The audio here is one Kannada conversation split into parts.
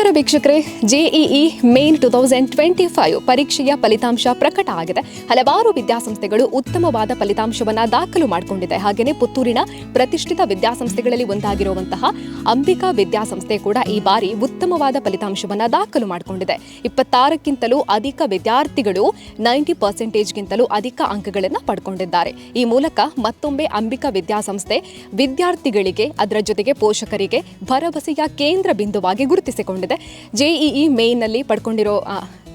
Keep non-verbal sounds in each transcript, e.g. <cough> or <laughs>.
ನಮಸ್ಕಾರ ವೀಕ್ಷಕರೇ JEE main two thousand twenty five ಪರೀಕ್ಷೆಯ ಫಲಿತಾಂಶ ಪ್ರಕಟ ಆಗಿದೆ. ಹಲವಾರು ವಿದ್ಯಾಸಂಸ್ಥೆಗಳು ಉತ್ತಮವಾದ ಫಲಿತಾಂಶವನ್ನು ದಾಖಲು ಮಾಡಿಕೊಂಡಿದೆ. ಹಾಗೆಯೇ ಪುತ್ತೂರಿನ ಪ್ರತಿಷ್ಠಿತ ವಿದ್ಯಾಸಂಸ್ಥೆಗಳಲ್ಲಿ ಒಂದಾಗಿರುವಂತಹ ಅಂಬಿಕಾ ವಿದ್ಯಾಸಂಸ್ಥೆ ಕೂಡ ಈ ಬಾರಿ ಉತ್ತಮವಾದ ಫಲಿತಾಂಶವನ್ನು ದಾಖಲು ಮಾಡಿಕೊಂಡಿದೆ. ಇಪ್ಪತ್ತಾರಕ್ಕಿಂತಲೂ ಅಧಿಕ ವಿದ್ಯಾರ್ಥಿಗಳು ನೈಂಟಿ ಪರ್ಸೆಂಟೇಜ್ಗಿಂತಲೂ ಅಧಿಕ ಅಂಕಗಳನ್ನು ಪಡ್ಕೊಂಡಿದ್ದಾರೆ. ಈ ಮೂಲಕ ಮತ್ತೊಮ್ಮೆ ಅಂಬಿಕಾ ವಿದ್ಯಾಸಂಸ್ಥೆ ವಿದ್ಯಾರ್ಥಿಗಳಿಗೆ, ಅದರ ಜೊತೆಗೆ ಪೋಷಕರಿಗೆ ಭರವಸೆಯ ಕೇಂದ್ರ ಬಿಂದುವಾಗಿ ಗುರುತಿಸಿಕೊಂಡಿದೆ. ಜೆಇಇ ಮೇಯ್ನಲ್ಲಿ ಪಡ್ಕೊಂಡಿರೋ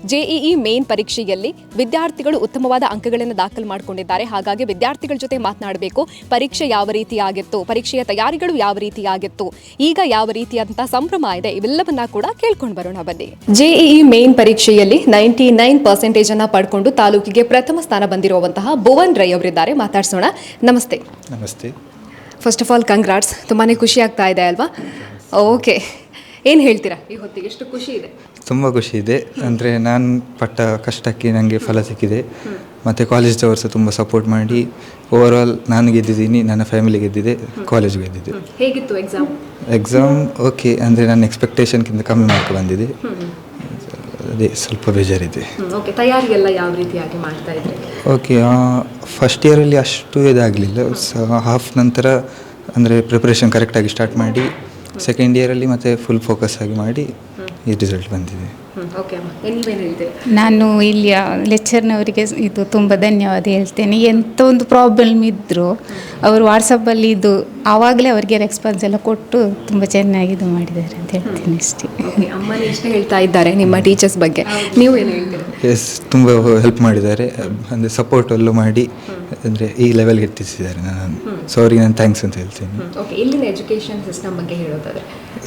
ಜೆಇಇ ಮೇನ್ ಪರೀಕ್ಷೆಯಲ್ಲಿ ವಿದ್ಯಾರ್ಥಿಗಳು ಉತ್ತಮವಾದ ಅಂಕಗಳನ್ನು ದಾಖಲು ಮಾಡಿಕೊಂಡಿದ್ದಾರೆ. ಹಾಗಾಗಿ ವಿದ್ಯಾರ್ಥಿಗಳ ಜೊತೆ ಮಾತನಾಡಬೇಕು. ಪರೀಕ್ಷೆ ಯಾವ ರೀತಿಯಾಗಿತ್ತು ಪರೀಕ್ಷೆಯ ತಯಾರಿಗಳು ಯಾವ ರೀತಿಯಾಗಿತ್ತು ಈಗ ಯಾವ ರೀತಿಯಾದಂತಹ ಸಂಭ್ರಮ ಇದೆ ಇವೆಲ್ಲವನ್ನ ಕೂಡ ಕೇಳ್ಕೊಂಡು ಬರೋಣ ಬನ್ನಿ. ಜೆಇಇ ಮೇನ್ ಪರೀಕ್ಷೆಯಲ್ಲಿ ನೈಂಟಿ ನೈನ್ ಪರ್ಸೆಂಟೇಜ್ ಅನ್ನ ಪಡ್ಕೊಂಡು ತಾಲೂಕಿಗೆ ಪ್ರಥಮ ಸ್ಥಾನ ಬಂದಿರುವಂತಹ ಭುವನ್ ರೈ ಅವರಿದ್ದಾರೆ. ಮಾತಾಡ್ಸೋಣ. ನಮಸ್ತೆ. ನಮಸ್ತೆ. ಫಸ್ಟ್ ಆಫ್ ಆಲ್ ಕಂಗ್ರಾಟ್ಸ್ ತುಂಬಾನೇ ಖುಷಿ ಆಗ್ತಾ ಇದೆ ಅಲ್ವಾ? ಓಕೆ ಏನು ಹೇಳ್ತೀರಾ? ಈ ಹೊತ್ತಿಗೆ ಎಷ್ಟು ಖುಷಿ ಇದೆ? ತುಂಬ ಖುಷಿ ಇದೆ. ಅಂದರೆ ನಾನು ಪಟ್ಟ ಕಷ್ಟಕ್ಕೆ ನನಗೆ ಫಲ ಸಿಕ್ಕಿದೆ. ಮತ್ತು ಕಾಲೇಜ್ದವರು ಸಹ ತುಂಬ ಸಪೋರ್ಟ್ ಮಾಡಿ. ಓವರಾಲ್ ನಾನು ಗೆದ್ದಿದ್ದೀನಿ ನನ್ನ ಫ್ಯಾಮಿಲಿ ಗೆದ್ದಿದೆ ಕಾಲೇಜ್ ಗೆದ್ದಿದೆ. ಹೇಗಿತ್ತು ಎಕ್ಸಾಮ್ ಎಕ್ಸಾಮ್ ಓಕೆ ಅಂದರೆ ನನ್ನ ಎಕ್ಸ್ಪೆಕ್ಟೇಷನ್ಗಿಂತ ಕಮ್ಮಿ ಮಾರ್ಕ್ ಬಂದಿದೆ. ಅದೇ ಸ್ವಲ್ಪ ಬೇಜಾರಿದೆ. ಓಕೆ ತಯಾರಿ ಎಲ್ಲ ಯಾವ ರೀತಿಯಾಗಿ ಮಾಡ್ತಾ ಇದ್ರಿ? ಓಕೆ ಫಸ್ಟ್ ಇಯರಲ್ಲಿ ಅಷ್ಟು ಇದಾಗಲಿಲ್ಲ. ಸೊ ಹಾಫ್ ನಂತರ ಅಂದರೆ ಪ್ರಿಪ್ರೇಷನ್ ಕರೆಕ್ಟಾಗಿ ಸ್ಟಾರ್ಟ್ ಮಾಡಿ. ಸೆಕೆಂಡ್ ಇಯರಲ್ಲಿ ಮತ್ತೆ ಫುಲ್ ಫೋಕಸ್ ಆಗಿ ಮಾಡಿ ಈ ರಿಸಲ್ಟ್ ಬಂದಿದೆ. ಓಕೆ ಅಮ್ಮ. ನೀವೇನು ಹೇಳ್ತೀರಿ? ನಾನು ಇಲ್ಲಿಯ ಲೆಕ್ಚರ್ನವರಿಗೆ ಇದು ತುಂಬ ಧನ್ಯವಾದ ಹೇಳ್ತೇನೆ. ಎಂಥ ಒಂದು ಪ್ರಾಬ್ಲಮ್ ಇದ್ದರೂ ಅವರು ವಾಟ್ಸಪ್ಪಲ್ಲಿ ಇದು ಆವಾಗಲೇ ಅವರಿಗೆ ರೆಸ್ಪಾನ್ಸ್ ಎಲ್ಲ ಕೊಟ್ಟು ತುಂಬ ಚೆನ್ನಾಗಿ ಇದು ಮಾಡಿದ್ದಾರೆ ಅಂತ ಹೇಳ್ತೀನಿ ಅಷ್ಟೇ. ಓಕೆ ಅಮ್ಮನೇ ಇಷ್ಟ ಹೇಳ್ತಾ ಇದ್ದಾರೆ ನಿಮ್ಮ ಟೀಚರ್ಸ್ ಬಗ್ಗೆ. ನೀವು ಏನು ಹೇಳ್ತೀರಿ? ಎಸ್ ತುಂಬ ಹೆಲ್ಪ್ ಮಾಡಿದ್ದಾರೆ. ಅಂದರೆ ಸಪೋರ್ಟ್ ಎಲ್ಲ ಮಾಡಿ ಅಂದರೆ ಈ ಲೆವೆಲ್ಗೆ ಎತ್ತಿಸಿದ್ದಾರೆ. ನಾನು ಸೊ ಅವ್ರಿಗೆ ನಾನು ಥ್ಯಾಂಕ್ಸ್ ಅಂತ ಹೇಳ್ತೀನಿ. ಓಕೆ ಇಲ್ಲಿನ ಎಜುಕೇಷನ್ ಸಿಸ್ಟಮ್ ಬಗ್ಗೆ ಹೇಳೋದಾದ್ರೆ?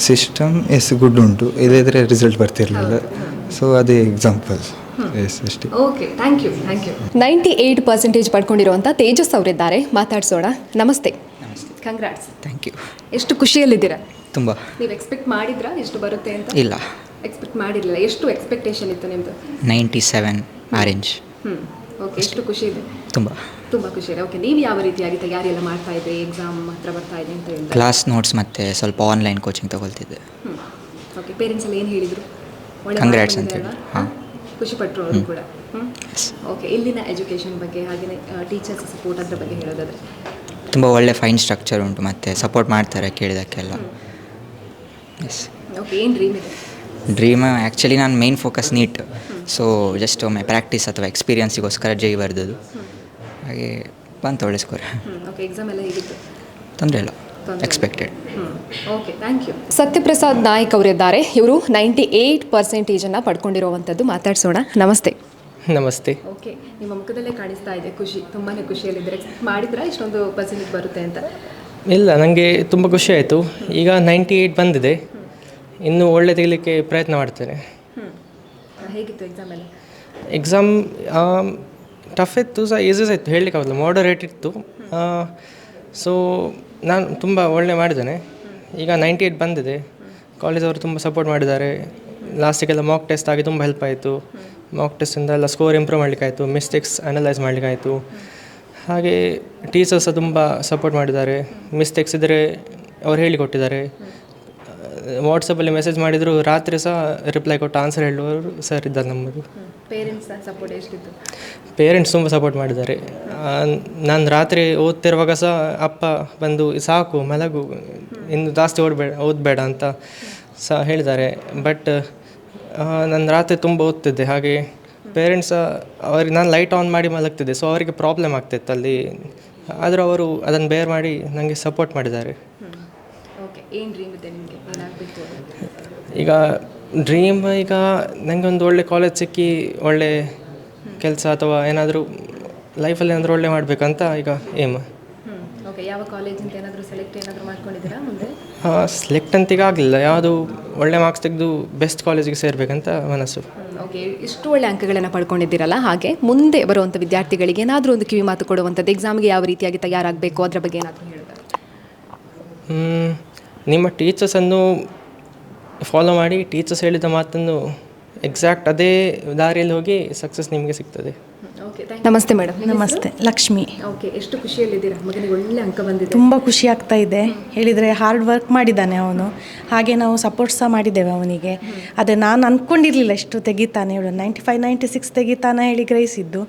ಸಿಸ್ಟಮ್ ಎಸ್ ಗುಡ್ ಉಂಟು. ಇಲ್ಲದ್ರೆ ರಿಸಲ್ಟ್ ಬರ್ತಿರಲಿಲ್ಲ. ಸೊ ಅದೇ ಎಕ್ಸಾಂಪಲ್ ಎಸ್ ಅಷ್ಟೇ okay thank you thank you ninety eight percentage ಪಡ್ಕೊಂಡಿರುವಂಥ Tejas ಅವರಿದ್ದಾರೆ. ಮಾತಾಡಿಸೋಣ. ನಮಸ್ತೆ. ಕಂಗ್ರಾಟ್ಸ್ ಥ್ಯಾಂಕ್ ಯು ಎಷ್ಟು ಖುಷಿಯಲ್ಲಿದ್ದೀರಾ? ತುಂಬ. ನೀವು ಎಕ್ಸ್ಪೆಕ್ಟ್ ಮಾಡಿದ್ರಾ? ಎಷ್ಟು ಬರುತ್ತೆ ಅಂತ? ಇಲ್ಲ. ಎಕ್ಸ್ಪೆಕ್ಟ್ ಮಾಡಿರಲಿಲ್ಲ. ಎಷ್ಟು ಎಕ್ಸ್ಪೆಕ್ಟೇಷನ್ ಇತ್ತು ನಿಮ್ಮದು ನೈಂಟಿ ಸೆವೆನ್ ಆರೆಂಜ್ ಹ್ಞೂ ಓಕೆ ಎಷ್ಟು ಖುಷಿ ಇದೆ? ತುಂಬ. ತುಂಬ ಖುಷಿ ಇದೆ. ಓಕೆ ನೀವು ಯಾವ ರೀತಿಯಾಗಿ ತಯಾರಿ ಎಲ್ಲ ಮಾಡ್ತಾ ಇದ್ರಿ? ಎಕ್ಸಾಮ್ ಹತ್ರ ಬರ್ತಾ ಇದೆ ಅಂತ ಹೇಳಿ ಕ್ಲಾಸ್ ನೋಟ್ಸ್ ಮತ್ತು ಸ್ವಲ್ಪ ಆನ್ಲೈನ್ ಕೋಚಿಂಗ್ ತಗೊಳ್ತಿದ್ದೆ. ಹ್ಞೂ ಓಕೆ ಪೇರೆಂಟ್ಸ್ ಎಲ್ಲ ಏನು ಹೇಳಿದರು? Congrats ಅಂತ ಹೇಳಿ, ಹಾಂ. ಖುಷಿ ಪಟ್ಟರು ಅವರು ಕೂಡ ಓಕೆ ಇಲ್ಲಿನ ಎಜುಕೇಷನ್ ಬಗ್ಗೆ ಹಾಗೆಯೇ ಟೀಚರ್ಸ್ ಸಪೋರ್ಟ್ ಅದ್ರ ಬಗ್ಗೆ ಹೇಳೋದಾದರೆ. ತುಂಬ ಒಳ್ಳೆ ಫೈನ್ ಸ್ಟ್ರಕ್ಚರ್ ಉಂಟು ಮತ್ತು ಸಪೋರ್ಟ್ ಮಾಡ್ತಾರೆ ಕೇಳಿದಕ್ಕೆಲ್ಲ. ಎಸ್ ಓಕೆ ಏನು ಡ್ರೀಮ್ ಇದೆ? ಡ್ರೀಮ್ ಆ್ಯಕ್ಚುಲಿ ನಾನು main focus NEET so just ಒಮ್ಮೆ ಪ್ರಾಕ್ಟೀಸ್ ಅಥವಾ ಎಕ್ಸ್ಪೀರಿಯನ್ಸಿಗೋಸ್ಕರ ಜೈ ಬರ್ದದು ಹಾಗೆ ಬಂತು ಒಳ್ಳೆ ಸ್ಕೋರ್ ಓಕೆ ಎಕ್ಸಾಮ್ ಎಲ್ಲ ಹೇಗಿತ್ತು? ತೊಂದ್ರೆ ಇಲ್ಲ. Expected okay thank you Satyaprasad Naik ಅವರಿದ್ದಾರೆ. ಇವರು ನೈಂಟಿ ಏಯ್ಟ್ ಪರ್ಸೆಂಟೇಜನ್ನು ಪಡ್ಕೊಂಡಿರುವಂಥದ್ದು ಮಾತಾಡ್ಸೋಣ. ನಮಸ್ತೆ. ನಮಸ್ತೆ. ಓಕೆ ನಿಮ್ಮ ಮುಖದಲ್ಲೇ ಕಾಣಿಸ್ತಾ ಇದೆ ಖುಷಿ. ತುಂಬಾ ಖುಷಿಯಲ್ಲಿದ್ದಾರೆ ಎಕ್ಸ್ಪೆಕ್ಟ್ ಮಾಡಿದ್ರಾ? ಇಷ್ಟೊಂದು ಪರ್ಸೆಂಟೇಜ್ ಬರುತ್ತೆ ಅಂತ. ಇಲ್ಲ ನನಗೆ ತುಂಬ ಖುಷಿ ಆಯಿತು. ಈಗ ನೈಂಟಿ ಏಯ್ಟ್ ಬಂದಿದೆ ಇನ್ನೂ ಒಳ್ಳೆ ತೆಗಿಲಿಕ್ಕೆ ಪ್ರಯತ್ನ ಮಾಡ್ತೇನೆ. ಹ್ಞೂ ಹೇಗಿತ್ತು ಎಕ್ಸಾಮ್ ಎಲ್ಲ? ಎಕ್ಸಾಮ್ ಟಫ್ ಇತ್ತು ಸಹ ಈಸಿ ಆಯಿತು ಇತ್ತು. ಹೇಳಲಿಕ್ಕಾಗಲ್ಲ ಮಾಡರೇಟ್ ಇತ್ತು. ಸೊ ನಾನು ತುಂಬ ಒಳ್ಳೆ ಮಾಡಿದ್ದೇನೆ. ಈಗ ನೈಂಟಿ ಏಯ್ಟ್ ಬಂದಿದೆ. ಕಾಲೇಜ್ ಅವರು ತುಂಬ ಸಪೋರ್ಟ್ ಮಾಡಿದ್ದಾರೆ. ಲಾಸ್ಟಿಗೆಲ್ಲ ಮಾಕ್ ಟೆಸ್ಟ್ ಆಗಿ ತುಂಬ ಹೆಲ್ಪ್ ಆಯಿತು. ಮಾಕ್ ಟೆಸ್ಟಿಂದ ಎಲ್ಲ ಸ್ಕೋರ್ ಇಂಪ್ರೂವ್ ಮಾಡಲಿಕ್ಕಾಯಿತು ಮಿಸ್ಟೇಕ್ಸ್ ಅನಲೈಸ್ ಮಾಡಲಿಕ್ಕಾಯಿತು ಹಾಗೆ ಟೀಚರ್ಸ್ ಸಹ ತುಂಬ ಸಪೋರ್ಟ್ ಮಾಡಿದ್ದಾರೆ. ಮಿಸ್ಟೇಕ್ಸ್ ಇದ್ದರೆ ಅವ್ರು ಹೇಳಿಕೊಟ್ಟಿದ್ದಾರೆ. ವಾಟ್ಸಪ್ಪಲ್ಲಿ ಮೆಸೇಜ್ ಮಾಡಿದರು ರಾತ್ರಿ ಸಹ ರಿಪ್ಲೈ ಕೊಟ್ಟು ಆನ್ಸರ್ ಹೇಳುವವರು ಸರ್ ಇದ್ದಾರೆ ನಮ್ಮದು. ಪೇರೆಂಟ್ಸ್ ಸಪೋರ್ಟ್ ಎಷ್ಟಿತ್ತು? ಪೇರೆಂಟ್ಸ್ ತುಂಬ ಸಪೋರ್ಟ್ ಮಾಡಿದ್ದಾರೆ. ನಾನು ರಾತ್ರಿ ಓದ್ತಿರುವಾಗ ಸಹ ಅಪ್ಪ ಬಂದು ಸಾಕು ಮಲಗು ಇನ್ನು ಜಾಸ್ತಿ ಓಡಬೇಡ ಓದಬೇಡ ಅಂತ ಸಹ ಹೇಳಿದ್ದಾರೆ. ಬಟ್ ನಾನು ರಾತ್ರಿ ತುಂಬ ಓದ್ತಿದ್ದೆ. ಹಾಗೆ ಪೇರೆಂಟ್ಸ್ ಅವ್ರಿಗೆ ನಾನು ಲೈಟ್ ಆನ್ ಮಾಡಿ ಮಲಗ್ತಿದ್ದೆ. ಸೊ ಅವರಿಗೆ ಪ್ರಾಬ್ಲಮ್ ಆಗ್ತಿತ್ತು ಅಲ್ಲಿ. ಆದರೂ ಅವರು ಅದನ್ನು ಬೇರ್ ಮಾಡಿ ನನಗೆ ಸಪೋರ್ಟ್ ಮಾಡಿದ್ದಾರೆ. ಓಕೆ ಏನು ಡ್ರೀಮ್ ಇದೆ ನಿಮಗೆ? ಈಗ ಡ್ರೀಮ್ ಈಗ ನನಗೆ ಒಂದು ಒಳ್ಳೆ ಕಾಲೇಜ್ ಸಿಕ್ಕಿ ಒಳ್ಳೆ ಕೆಲಸ ಅಥವಾ ಏನಾದರೂ ಲೈಫಲ್ಲಿ ಏನಾದರೂ ಒಳ್ಳೆ ಮಾಡಬೇಕಂತ ಈಗ ಏಮ್ ಯಾವ ಏನಾದರೂ ಸೆಲೆಕ್ಟ್ ಏನಾದರೂ ಮಾಡ್ಕೊಂಡಿದ್ದೀರಾ ಮುಂದೆ? ಸೆಲೆಕ್ಟ್ ಅಂತ ಈಗ ಆಗಲಿಲ್ಲ. ಯಾವುದು ಒಳ್ಳೆ ಮಾರ್ಕ್ಸ್ ತೆಗೆದು ಬೆಸ್ಟ್ ಕಾಲೇಜಿಗೆ ಸೇರಬೇಕಂತ ಮನಸ್ಸು. ಓಕೆ ಇಷ್ಟು ಒಳ್ಳೆ ಅಂಕಗಳನ್ನು ಪಡ್ಕೊಂಡಿದ್ದೀರಲ್ಲ ಹಾಗೆ ಮುಂದೆ ಬರುವಂಥ ವಿದ್ಯಾರ್ಥಿಗಳಿಗೆ ಏನಾದರೂ ಒಂದು ಕಿವಿ ಮಾತು ಕೊಡುವಂಥದ್ದು ಎಕ್ಸಾಮ್ಗೆ ಯಾವ ರೀತಿಯಾಗಿ ತಯಾರಾಗಬೇಕು ಅದರ ಬಗ್ಗೆ ಏನಾದರೂ ಹೇಳಬೇಕು ನಿಮ್ಮ ಟೀಚರ್ಸನ್ನು ಫಾಲೋ ಮಾಡಿ ಟೀಚರ್ಸ್ ಹೇಳಿದ ಮಾತನ್ನು ಎಕ್ಸಾಕ್ಟ್ ಅದೇ ದಾರಿಯಲ್ಲಿ ಹೋಗಿ ಸಕ್ಸಸ್ ನಿಮಗೆ ಸಿಗ್ತದೆ. ನಮಸ್ತೆ ಮೇಡಮ್ ನಮಸ್ತೆ ಲಕ್ಷ್ಮಿ. ಓಕೆ ಎಷ್ಟು ಖುಷಿಯಲ್ಲಿದ್ದೀರಾ? ಮಗನಿಗೆ ಒಳ್ಳೆ ಅಂಕ ಬಂದಿದೆ. ತುಂಬ ಖುಷಿ ಆಗ್ತಾ ಇದೆ. ಹೇಳಿದರೆ ಹಾರ್ಡ್ ವರ್ಕ್ ಮಾಡಿದ್ದಾನೆ ಅವನು. ಹಾಗೆ ನಾವು ಸಪೋರ್ಟ್ ಸಹ ಮಾಡಿದ್ದೇವೆ ಅವನಿಗೆ. ಅದೇ ನಾನು ಅಂದ್ಕೊಂಡಿರಲಿಲ್ಲ ಎಷ್ಟು ತೆಗಿತಾನೆ ಹೇಳು ನೈಂಟಿ ಫೈವ್ ನೈಂಟಿ ಸಿಕ್ಸ್ ತೆಗಿತಾನೆ ಹೇಳಿ ಗ್ರಹಿಸಿದ್ದು.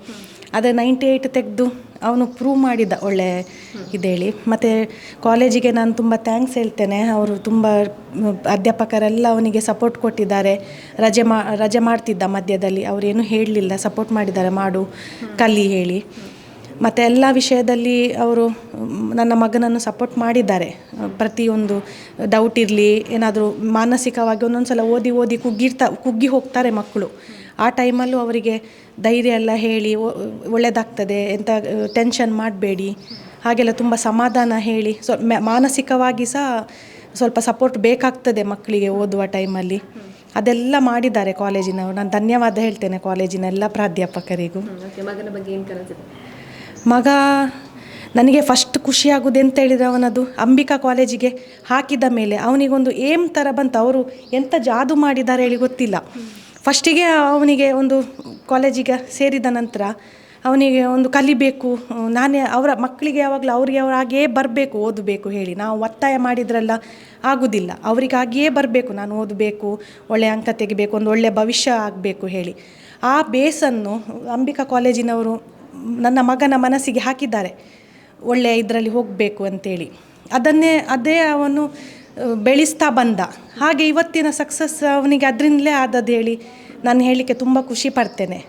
ಅದೇ ನೈಂಟಿ ಏಯ್ಟ್ ತೆಗೆದು ಅವನು ಪ್ರೂವ್ ಮಾಡಿದ ಒಳ್ಳೆ ಇದೇಳಿ ಮತ್ತು ಕಾಲೇಜಿಗೆ ನಾನು ತುಂಬ ಥ್ಯಾಂಕ್ಸ್ ಹೇಳ್ತೇನೆ. ಅವರು ತುಂಬ ಅಧ್ಯಾಪಕರೆಲ್ಲ ಅವನಿಗೆ ಸಪೋರ್ಟ್ ಕೊಟ್ಟಿದ್ದಾರೆ. ರಜೆ ಮಾ, ರಜೆ ಮಾಡ್ತಿದ್ದ ಮಧ್ಯದಲ್ಲಿ. ಅವರೇನು ಹೇಳಲಿಲ್ಲ. ಸಪೋರ್ಟ್ ಮಾಡಿದ್ದಾರೆ. ಮಾಡು, ಕಲಿ ಹೇಳಿ. ಮತ್ತು ಎಲ್ಲ ವಿಷಯದಲ್ಲಿ ಅವರು ನನ್ನ ಮಗನನ್ನು ಸಪೋರ್ಟ್ ಮಾಡಿದ್ದಾರೆ. ಪ್ರತಿಯೊಂದು ಡೌಟ್ ಇರಲಿ, ಏನಾದರೂ ಮಾನಸಿಕವಾಗಿ ಒಂದೊಂದು ಸಲ ಓದಿ ಓದಿ ಕುಗ್ಗಿರ್ತಾ, ಕುಗ್ಗಿ ಹೋಗ್ತಾರೆ ಮಕ್ಕಳು. ಆ ಟೈಮಲ್ಲೂ ಅವರಿಗೆ ಧೈರ್ಯ ಎಲ್ಲ ಹೇಳಿ ಒಳ್ಳೆಯದಾಗ್ತದೆ ಎಂತ ಟೆನ್ಷನ್ ಮಾಡಬೇಡಿ. ಹಾಗೆಲ್ಲ ತುಂಬ ಸಮಾಧಾನ ಹೇಳಿ ಸೊ ಮ್ಯಾ- ಮಾನಸಿಕವಾಗಿ ಸಹ ಸ್ವಲ್ಪ ಸಪೋರ್ಟ್ ಬೇಕಾಗ್ತದೆ ಮಕ್ಕಳಿಗೆ ಓದುವ ಟೈಮಲ್ಲಿ. ಅದೆಲ್ಲ ಮಾಡಿದ್ದಾರೆ ಕಾಲೇಜಿನವರು. ನಾನು ಧನ್ಯವಾದ ಹೇಳ್ತೇನೆ ಕಾಲೇಜಿನ ಎಲ್ಲ ಪ್ರಾಧ್ಯಾಪಕರಿಗೂ ಮಗನ ಬಗ್ಗೆ ಏನು ಮಗ ನನಗೆ ಫಸ್ಟ್ ಖುಷಿಯಾಗೋದು ಎಂತ ಹೇಳಿದರೆ ಅವನದು ಅಂಬಿಕಾ ಕಾಲೇಜಿಗೆ ಹಾಕಿದ ಮೇಲೆ ಅವನಿಗೊಂದು ಏಮ್ ಥರ ಬಂತು. ಅವರು ಎಂಥ ಜಾದು ಮಾಡಿದ್ದಾರೆ ಹೇಳಿ ಗೊತ್ತಿಲ್ಲ. ಫಸ್ಟಿಗೆ ಅವನಿಗೆ ಒಂದು ಕಾಲೇಜಿಗೆ ಸೇರಿದ ನಂತರ ಅವನಿಗೆ ಒಂದು ಕಲಿಬೇಕು, ನಾನೇ ಅವರ ಮಕ್ಕಳಿಗೆ ಯಾವಾಗಲೂ ಅವರಿಗೆ ಅವ್ರು ಹಾಗೇ ಬರಬೇಕು, ಓದಬೇಕು ಹೇಳಿ. ನಾವು ಒತ್ತಾಯ ಮಾಡಿದ್ರಲ್ಲ ಆಗುವುದಿಲ್ಲ ಅವರಿಗಾಗಿಯೇ ಬರಬೇಕು, ನಾನು ಓದಬೇಕು ಒಳ್ಳೆಯ ಅಂಕ ತೆಗಿಬೇಕು, ಒಂದು ಒಳ್ಳೆಯ ಭವಿಷ್ಯ ಆಗಬೇಕು ಹೇಳಿ. ಆ ಬೇಸನ್ನು ಅಂಬಿಕಾ ಕಾಲೇಜಿನವರು ನನ್ನ ಮಗನ ಮನಸ್ಸಿಗೆ ಹಾಕಿದ್ದಾರೆ. ಒಳ್ಳೆಯ ಇದರಲ್ಲಿ ಹೋಗಬೇಕು ಅಂತೇಳಿ. ಅದನ್ನೇ, ಅದೇ ಅವನು ಬೆಳೆಸ್ತಾ ಬಂದ. ಹಾಗೆ ಇವತ್ತಿನ ಸಕ್ಸಸ್ ಅವನಿಗೆ ಅದರಿಂದಲೇ ಆದದ್ದು ಹೇಳಿ ನಾನು ಹೇಳಲಿಕ್ಕೆ ತುಂಬ ಖುಷಿ ಪಡ್ತೇನೆ.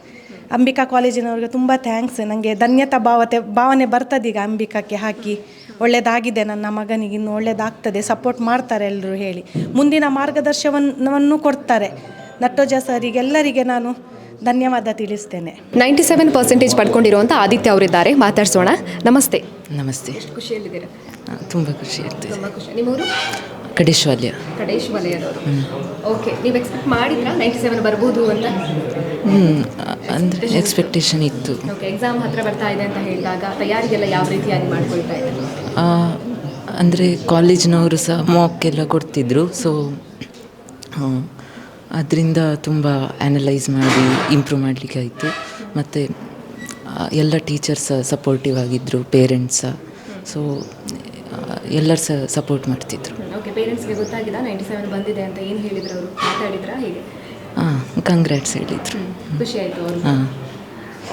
ಅಂಬಿಕಾ ಕಾಲೇಜಿನವ್ರಿಗೆ ತುಂಬ ಥ್ಯಾಂಕ್ಸ್ ನನಗೆ ಧನ್ಯತಾ ಭಾವತೆ ಭಾವನೆ ಬರ್ತದೀಗ ಅಂಬಿಕಾಕ್ಕೆ ಹಾಕಿ. ಒಳ್ಳೆಯದಾಗಿದೆ ನನ್ನ ಮಗನಿಗೆ ಇನ್ನು ಒಳ್ಳೆಯದಾಗ್ತದೆ ಸಪೋರ್ಟ್ ಮಾಡ್ತಾರೆ ಎಲ್ಲರೂ ಹೇಳಿ. ಮುಂದಿನ ಮಾರ್ಗದರ್ಶನವನ್ನು ಕೊಡ್ತಾರೆ. ನಟ್ಟೋಜ ಸರಿಗೆಲ್ಲರಿಗೆ ನಾನು ಧನ್ಯವಾದ ತಿಳಿಸ್ತೇನೆ. ನೈಂಟಿ ಸೆವೆನ್ ಪರ್ಸೆಂಟೇಜ್ ಪಡ್ಕೊಂಡಿರುವಂಥ ಆದಿತ್ಯ ಅವರಿದ್ದಾರೆ. ಮಾತಾಡ್ಸೋಣ. ನಮಸ್ತೆ. ನಮಸ್ತೆ. ಖುಷಿಯಲ್ಲಿದ್ದೀರಾ? ತುಂಬ ಖುಷಿ ಆಗ್ತದೆ. ತುಂಬ ಖುಷಿ. ನಿಮ್ಮೂರು? ಕಡೇಶ್ವಾಲ್ಯ ಕಡೇಶ್ ವಲಯದವರು. ಓಕೆ ನೀವು ಎಕ್ಸ್ಪೆಕ್ಟ್ ಮಾಡಿದ್ರಾ? ನೈಂಟಿ ಸೆವೆನ್ ಬರ್ಬೋದು ಅಂತ? ಹ್ಞೂ ಅಂದರೆ ಎಕ್ಸ್ಪೆಕ್ಟೇಷನ್ ಇತ್ತು. ಓಕೆ ಎಕ್ಸಾಮ್ ಹತ್ರ ಬರ್ತಾ ಇದೆ ಅಂತ ಹೇಳಿದಾಗ ತಯಾರಿಗೆಲ್ಲ ಯಾವ ರೀತಿಯಾಗಿ ಮಾಡ್ಕೊಳ್ತಾ ಇದ್ದಾರೆ ಅಂದರೆ ಕಾಲೇಜಿನವರು ಸಹ ಮಾಕ್ ಎಲ್ಲ ಕೊಡ್ತಿದ್ರು ಸೊ ಅದರಿಂದ ತುಂಬ ಆ್ಯನಲೈಸ್ ಮಾಡಿ ಇಂಪ್ರೂವ್ ಮಾಡಲಿಕ್ಕೆ ಆಯಿತು. ಮತ್ತು ಎಲ್ಲ ಟೀಚರ್ಸ್ ಸಪೋರ್ಟಿವ್ ಆಗಿದ್ದರು ಪೇರೆಂಟ್ಸ್ ಸೊ ಎಲ್ಲರೂ ಸಹ ಸಪೋರ್ಟ್ ಮಾಡ್ತಿದ್ರು. ಓಕೆ ಪೇರೆಂಟ್ಸ್ಗೆ ಗೊತ್ತಾಗಿಲ್ಲ ನೈಂಟಿ ಸೆವೆನ್ ಬಂದಿದೆ ಅಂತ ಏನು ಹೇಳಿದ್ರು ಅವರು? ಮಾತಾಡಿದ್ರಾ ಹೇಗೆ? ಹಾಂ ಕಂಗ್ರಾಟ್ಸ್ ಹೇಳಿದರು. ಖುಷಿ ಆಯಿತು ಅವರು ಹಾಂ.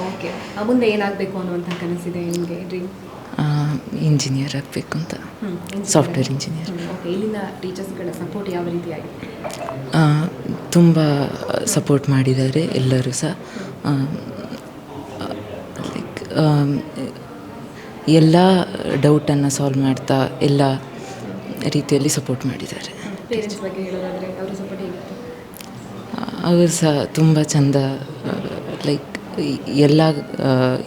ಓಕೆ ಮುಂದೆ ಏನಾಗಬೇಕು ಅನ್ನುವಂಥ ಕನಸಿದೆ ನಿಮಗೆ ಡ್ರೀಮ್ ಇಂಜಿನಿಯರ್ ಆಗಬೇಕು ಅಂತ. ಸಾಫ್ಟ್ವೇರ್ ಇಂಜಿನಿಯರ್ ಓಕೆ ಇಲ್ಲಿನ ಟೀಚರ್ಸ್ಗಳ ಸಪೋರ್ಟ್ ಯಾವ ರೀತಿಯಾಗಿ ತುಂಬ ಸಪೋರ್ಟ್ ಮಾಡಿದ್ದಾರೆ ಎಲ್ಲರೂ ಸಹ. ಲೈಕ್ ಎಲ್ಲ ಡೌಟನ್ನು ಸಾಲ್ವ್ ಮಾಡ್ತಾ ಎಲ್ಲ ರೀತಿಯಲ್ಲಿ ಸಪೋರ್ಟ್ ಮಾಡಿದ್ದಾರೆ. ಪೇರೆಂಟ್ಸ್ ಬಗ್ಗೆ ಹೇಳೋದಾದರೆ ಅವರ ಸಪೋರ್ಟ್ ಹೇಗಿತ್ತು? ಅವರು ಸಹ ತುಂಬ ಚಂದ ಲೈಕ್ ಎಲ್ಲ